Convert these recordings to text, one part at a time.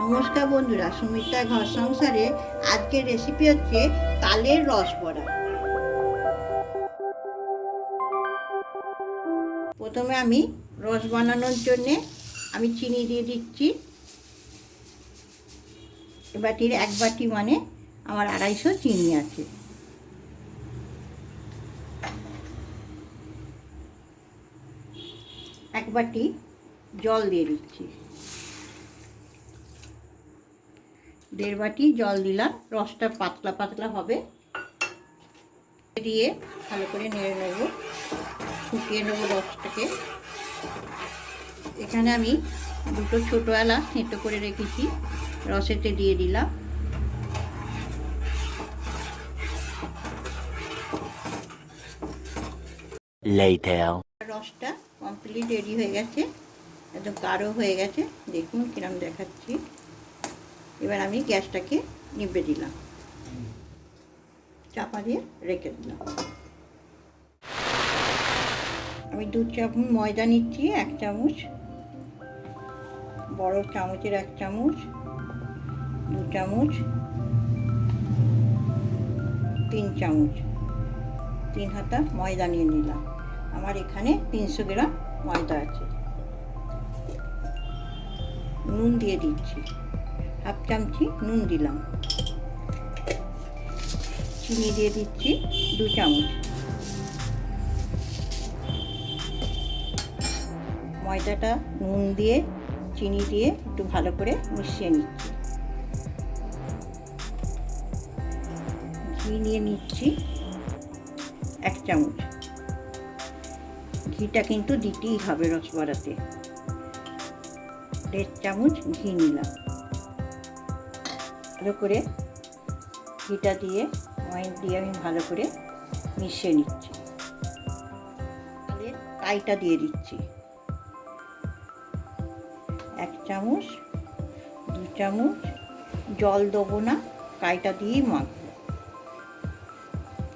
নমস্কার বন্ধুরা, সুমিত্রা ঘর সংসারে আজকের রেসিপি হচ্ছে তালের রস বড়া। প্রথমে আমি রস বানানোর জন্যে আমি চিনি দিয়ে দিচ্ছি। বাটির এক বাটি মানে আমার আড়াইশো চিনি আছে। এক বাটি জল দিয়ে দিচ্ছি। দেড় বাটি জল দিলাম রসটা পাতলা পাতলা হবে। দিয়ে ভালো করে নেড়ে নেব ফুটিয়ে নেব রসটাকে। এখানে আমি দুটো ছোটো এলাচ নেটো করে রেখেছি রসেতে দিয়ে দিলাম. রসটা কমপ্লিট রেডি হয়ে গেছে। একদম গাঢ় হয়ে গেছে। দেখুন কিরম দেখাচ্ছি। এবার আমি গ্যাসটাকে নিভে দিলাম। চাপা দিয়ে রেখে দিলাম। আমি দু চামচ ময়দা নিচ্ছি, এক চামচ। বড় চামচের এক চামচ, দু চামচ, তিন চামচ। তিন হাতা ময়দা নিয়ে নিলাম। আমার এখানে তিনশো গ্রাম ময়দা আছে। নুন দিয়ে দিচ্ছি। হাফ চামচি নুন দিলাম। চিনি দিয়ে দিচ্ছি দু চামচ। ময়দাটা নুন দিয়ে, চিনি দিয়ে একটু ভালো করে মিশিয়ে নিচ্ছি। ঘি নিয়ে নিচ্ছি এক চামচ। ঘিটা কিন্তু দিতেই হবে রসবড়াতে দেড় চামচ ঘি নিলাম। ভালো করে ঘিটা দিয়ে ওয়াইন দিয়ে আমি ভালো করে মিশিয়ে নিচ্ছি। তাহলে কাইটা দিয়ে দিচ্ছি। এক চামচ, দু চামচ জল দেবো না, কাইটা দিয়েই মাখবো।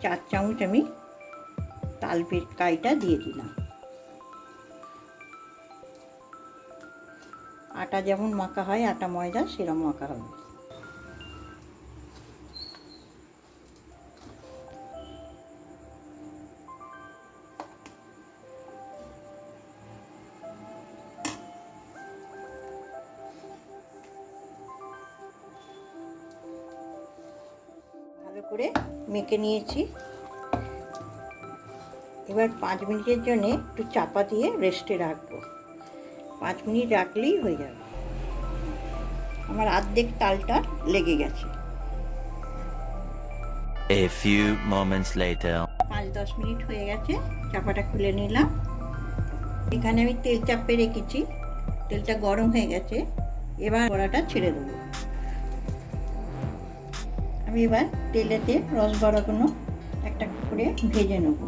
চার চামচ আমি তালপের কাইটা দিয়ে দিলাম। আটা যেমন মাখা হয়, আটা ময়দা সেরকম মাখা হবে। ভালো করে মেখে নিয়েছি। এবার পাঁচ মিনিটের জন্য একটু চাপা দিয়ে রেস্টে রাখব। পাঁচ মিনিট রাখলেই হয়ে যাবে। আমার আর্ধেক তালটা লেগে গেছে। A few moments later. পাঁচ দশ মিনিট হয়ে গেছে চাপাটা খুলে নিলাম। এখানে আমি তেল চাপে রেখেছি তেলটা গরম হয়ে গেছে এবার বড়াটা ছেড়ে দেবো। আমি এবার তেলেতে রস বড়াগুলো একটা করে ভেজে নেব।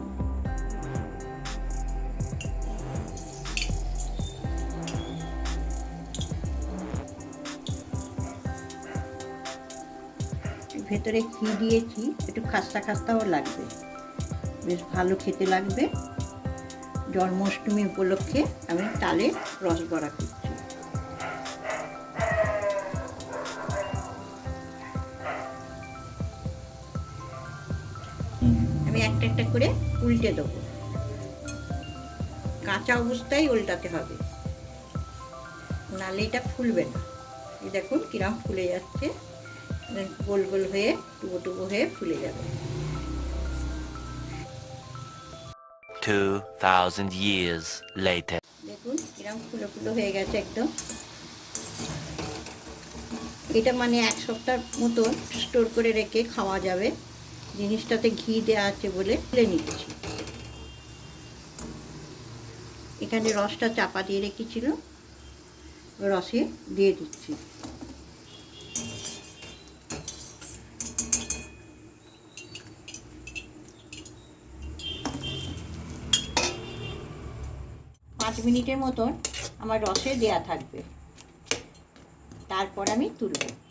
ভেতরে ঘি দিয়েছি, একটু খাস্তা খাস্তাও লাগবে। বেশ ভালো খেতে লাগবে। জন্মাষ্টমী উপলক্ষে আমি তালে রস বড়া করছি। আমি একটা একটা করে উল্টে দেবো। কাঁচা অবস্থায় উল্টাতে হবে। নালে এটা ফুলবে না। এই দেখুন কিরম ফুলে যাচ্ছে। গোল গোল হয়ে টুবো টুবো হয়ে ফুলে যাবে। 2000 years later. দেখুন কিরম ফুলো ফুলো হয়ে গেছে একদম। এটা মানে এক সপ্তাহ মতো স্টোর করে রেখে খাওয়া যাবে। জিনিসটাতে ঘি দেওয়া আছে বলে খুলে নিচ্ছি। এখানে রসটা চাপা দিয়ে রেখেছিল রসে দিয়ে দিচ্ছি। মিনিটের মতন আমার রসে দেয়া থাকবে। তারপর আমি তুলব।